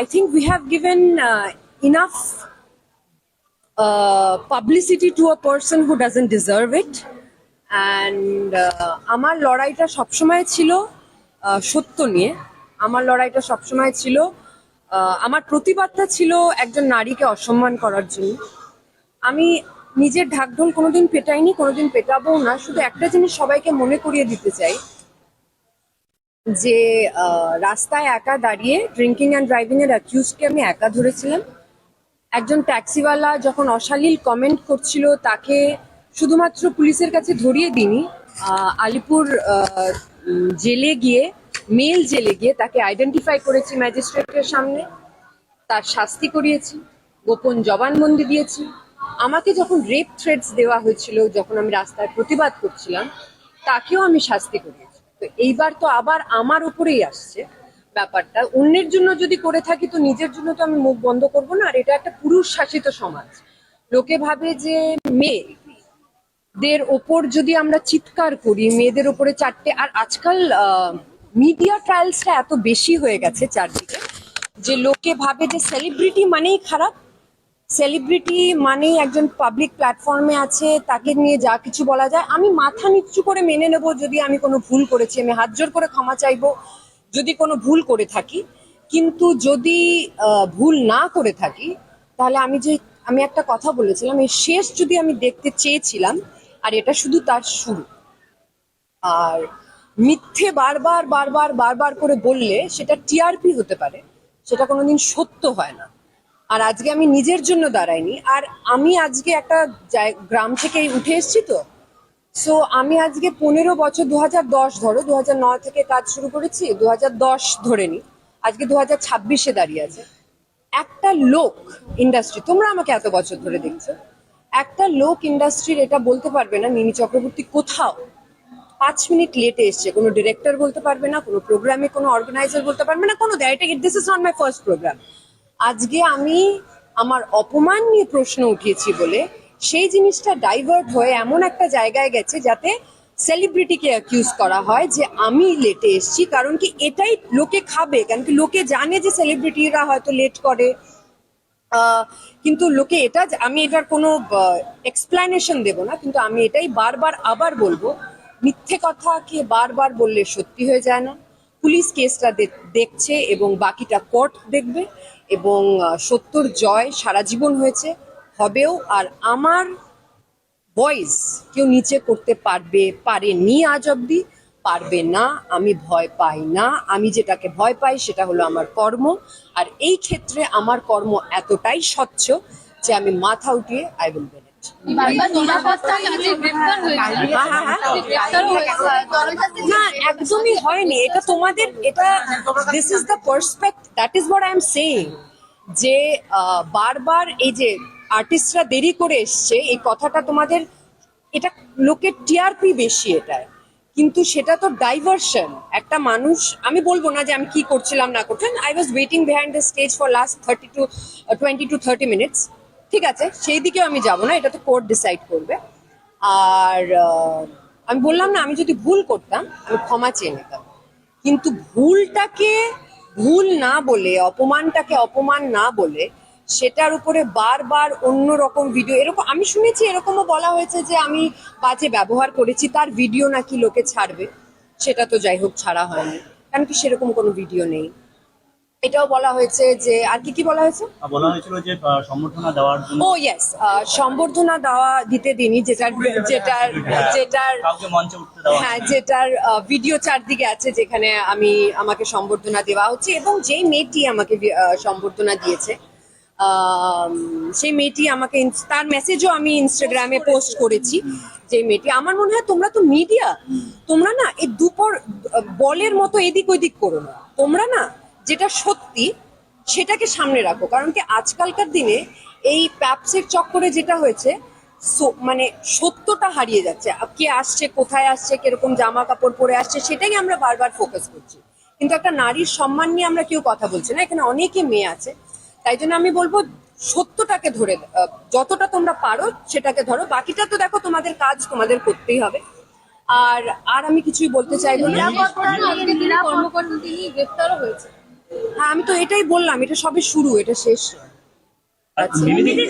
I think we have given uh, enough uh, publicity to a person who doesn't deserve it. And uh, আমার লড়াইটা সবসময় ছিল uh, সত্য নিয়ে। আমার লড়াইটা সবসময় ছিল uh, আমার প্রতিবাদটা ছিল একজন নারীকে অসম্মান করার জন্য। আমি নিজের ঢাকঢোল কোনোদিন পেটাইনি কোনোদিন পেটাবো না। শুধু একটা জিনিস সবাইকে মনে করিয়ে দিতে চাই যে রাস্তায় একা দাঁড়িয়ে ড্রিঙ্কিং অ্যান্ড ড্রাইভিং এর অ্যাকিউজকে আমি একা ধরেছিলাম। একজন ট্যাক্সিওয়ালা যখন অশালীল কমেন্ট করছিল, তাকে শুধুমাত্র পুলিশের কাছে ধরিয়ে দিইনি আলিপুর জেলে গিয়ে মেল জেলে গিয়ে তাকে আইডেন্টিফাই করেছি ম্যাজিস্ট্রেটের সামনে। তার শাস্তি করিয়েছি, গোপন জবানবন্দি দিয়েছি। আমাকে যখন রেপ থ্রেটস দেওয়া হয়েছিল, যখন আমি রাস্তায় প্রতিবাদ করছিলাম, তাকেও আমি শাস্তি করিয়েছি। তো এইবার তো আবার আমার উপরেই আসছে ব্যাপারটা। অন্যের জন্য যদি করে থাকি তো নিজের জন্য তো আমি মুখ বন্ধ করব না, আর এটা একটা পুরুষ শাসিত সমাজ। লোকে ভাবে যে মেয়ে দের ওপর যদি আমরা চিৎকার করি, মেয়েদের ওপরে চারটে, আর আজকাল মিডিয়া ট্রায়ালসটা এত বেশি হয়ে গেছে চারদিকে, যে লোকে ভাবে যে সেলিব্রিটি মানেই খারাপ সেলিব্রিটি মানেই একজন পাবলিক প্ল্যাটফর্মে আছে, তাকে নিয়ে যা কিছু বলা যায়। আমি মাথা নিচু করে মেনে নেব যদি আমি কোনো ভুল করেছি, আমি হাত জোর করে ক্ষমা চাইব যদি কোনো ভুল করে থাকি। কিন্তু যদি ভুল না করে থাকি, তাহলে আমি যে, আমি একটা কথা বলেছিলাম এই শেষ যদি আমি দেখতে চেয়েছিলাম, আর এটা শুধু তার শুরু। আর মিথ্যে বারবার বারবার বারবার করে বললে সেটা টিআরপি হতে পারে, সেটা কোনোদিন সত্য হয় না। আর আজকে আমি নিজের জন্য দাঁড়াইনি। আর আমি আজকে একটা গ্রাম থেকে উঠে এসেছি তো। সো আমি আজকে পনেরো বছর দু হাজার দশ ধরো দু হাজার নয় থেকে কাজ শুরু করেছি দু হাজার দশ ধরে নি। আজকে দু হাজার ছাব্বিশে দাঁড়িয়ে আছে। একটা লোক ইন্ডাস্ট্রি তোমরা আমাকে এত বছর ধরে দেখছ। একটা লোক ইন্ডাস্ট্রির এটা বলতে পারবে না মিনি চক্রবর্তী কোথাও। পাঁচ মিনিট লেটে এসছে। কোনো ডিরেক্টর বলতে পারবে না, কোনো প্রোগ্রামে কোনো অর্গানাইজার বলতে পারবে না, কোনো দেয়। This is not my first programme আজকে আমি আমার অপমান নিয়ে প্রশ্ন উঠিয়েছি বলে সেই জিনিসটা ডাইভার্ট হয়ে এমন একটা জায়গায় গেছে যাতে সেলিব্রিটিকে অ্যাকিউজ করা হয় যে আমি লেটে এসেছি, কারণ কি এটাই লোকে খাবে, কারণ কি লোকে জানে যে সেলিব্রিটিরা হয়তো লেট করে। কিন্তু লোকে এটা আমি এটার কোনো এক্সপ্লানেশন দেব না, কিন্তু আমি এটাই বারবার আবার বলব, মিথ্যে কথা কথাকে বারবার বললে সত্যি হয়ে যায় না? পুলিশ কেসটা দেখছে এবং বাকিটা কোর্ট দেখবে এবং সত্যর জয় সারা জীবন হয়েছে, হবেও, আর আমার ভয়েস কেউ নিচে করতে পারবে, পারেনি আজ অব্দি পারবে না, আমি ভয় পাই না, আমি যেটাকে ভয় পাই সেটা হলো আমার কর্ম, আর এই ক্ষেত্রে আমার কর্ম এতটাই স্বচ্ছ যে আমি মাথা উঠিয়ে আই উইল হ্যাঁ, হ্যাঁ, হ্যাঁ। না একদমই হয়নি। এটা তোমাদের এটা this is the prospect that is what I am saying যে বারবার এই যে আর্টিস্টরা দেরি করে এসছে এই কথাটা তোমাদের এটা লোকের টিআরপি বেশি এটায়। কিন্তু সেটা তো ডাইভার্সন একটা মানুষ আমি বলব না যে আমি কি করছিলাম না করছিলাম। I was waiting behind the stage for last thirty to twenty to thirty minutes ঠিক আছে, সেই দিকেও আমি যাব না এটা তো কোর্ট ডিসাইড করবে। আর আমি বললাম না, আমি যদি ভুল করতাম, আমি ক্ষমা চেয়ে নিতাম। কিন্তু ভুলটাকে ভুল না বলে, অপমানটাকে অপমান না বলে, সেটার উপরে বারবার অন্য রকম ভিডিও এরকম, আমি শুনেছি এরকমও বলা হয়েছে যে আমি বাজে ব্যবহার করেছি, তার ভিডিও নাকি লোকে ছাড়বে, সেটা তো যাই হোক, ছাড়া হয়নি। কারণ কি সেরকম কোনো ভিডিও নেই। এটাও বলা হয়েছে যে আর কি কি বলা হয়েছে? বলা হয়েছিল যে সম্বর্ধনা দেওয়ার জন্য ও ইয়েস সম্বর্ধনা দেওয়া দিতে দিনই যেটার যেটার যেটার মঞ্চে উঠতে দেওয়া হ্যাঁ যেটার ভিডিও চারদিকে আছে যেখানে আমি আমাকে সম্বর্ধনা দেওয়া হচ্ছে এবং যেই মেয়েটি আমাকে সম্বর্ধনা দিয়েছে সেই মেয়েটি আমাকে তার মেসেজও আমি ইনস্টাগ্রামে পোস্ট করেছি যে মেয়েটি আমার মনে হয় তোমরা তো মিডিয়া তোমরা না এই দুপর বলের মতো এদিক ওইদিক করো না। তোমরা না যেটা সত্যি সেটাকে সামনে রাখো। কারণ কি আজকালকার দিনে এই প্যাপসের চক্করে যেটা হয়েছে মানে সত্যটা হারিয়ে যাচ্ছে। কে আসছে কোথায় আসছে কীরকম জামা কাপড় পরে আসছে সেটাই আমরা বারবার ফোকাস করছি। কিন্তু একটা নারীর সম্মান নিয়ে আমরা কেউ কথা বলছি না। এখানে অনেকে মেয়ে আছে। তাই জন্য আমি বলব সত্যটাকে ধরে আহ, যতটা তোমরা পারো সেটাকে ধরো। বাকিটা তো দেখো তোমাদের কাজ তোমাদের করতেই হবে। আর আর আমি কিছুই বলতে চাইব না। কর্মকর্তা তিনি গ্রেফতারও হয়েছে। হ্যাঁ আমি তো এটাই বললাম এটা সবে শুরু এটা শেষ নয়। আচ্ছা।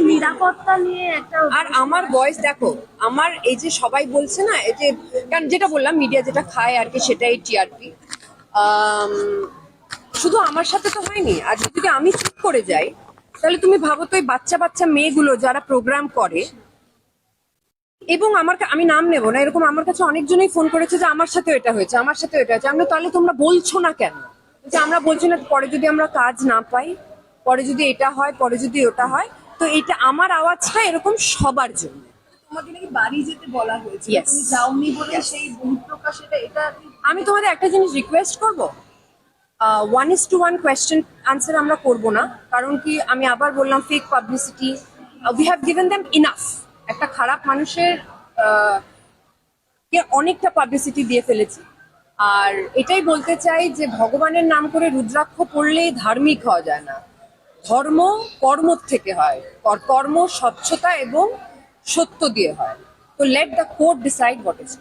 নিরাপত্তা নিয়ে একটা আর আমার ভয়েস দেখো আমার এই যে সবাই বলছে না এই যে কারণ যেটা বললাম মিডিয়া যেটা খায় আর কি সেটাই টিআরপি শুধু আমার সাথে তো হয়নি আর যদি আমি চুপ করে যাই তাহলে তুমি ভাবো তো এই বাচ্চা বাচ্চা মেয়েগুলো যারা প্রোগ্রাম করে এবং আমার আমি নাম নেব না এরকম আমার কাছে অনেকজনই ফোন করেছে যে আমার সাথে এটা হয়েছে আমার সাথে এটা হয়েছে আমরা তাহলে তোমরা বলছো না কেন যে আমরা বলছি না পরে যদি আমরা কাজ না পাই পরে যদি এটা হয় পরে যদি ওটা হয় তো এটা আমার আওয়াজটা এরকম সবার জন্য। তোমাকে নাকি বাড়ি যেতে বলা হয়েছে. তুমি যাওনি বলে সেই বহিঃপ্রকাশ এটা এটা আমি তোমাদের একটা জিনিস রিকোয়েস্ট করব। One is to one question answer আমরা করব না কারণ কি আমি আবার বললাম fake publicity we have given them enough একটা খারাপ মানুষের কে অনেকটা পাবলিসিটি দিয়ে ফেলেছি। আর এটাই বলতে চাই যে ভগবানের নাম করে রুদ্রাক্ষ পড়লেই ধার্মিক হওয়া যায় না। ধর্ম কর্ম থেকে হয়। কর- কর্ম স্বচ্ছতা এবং সত্য দিয়ে হয়। তো let the court decide what is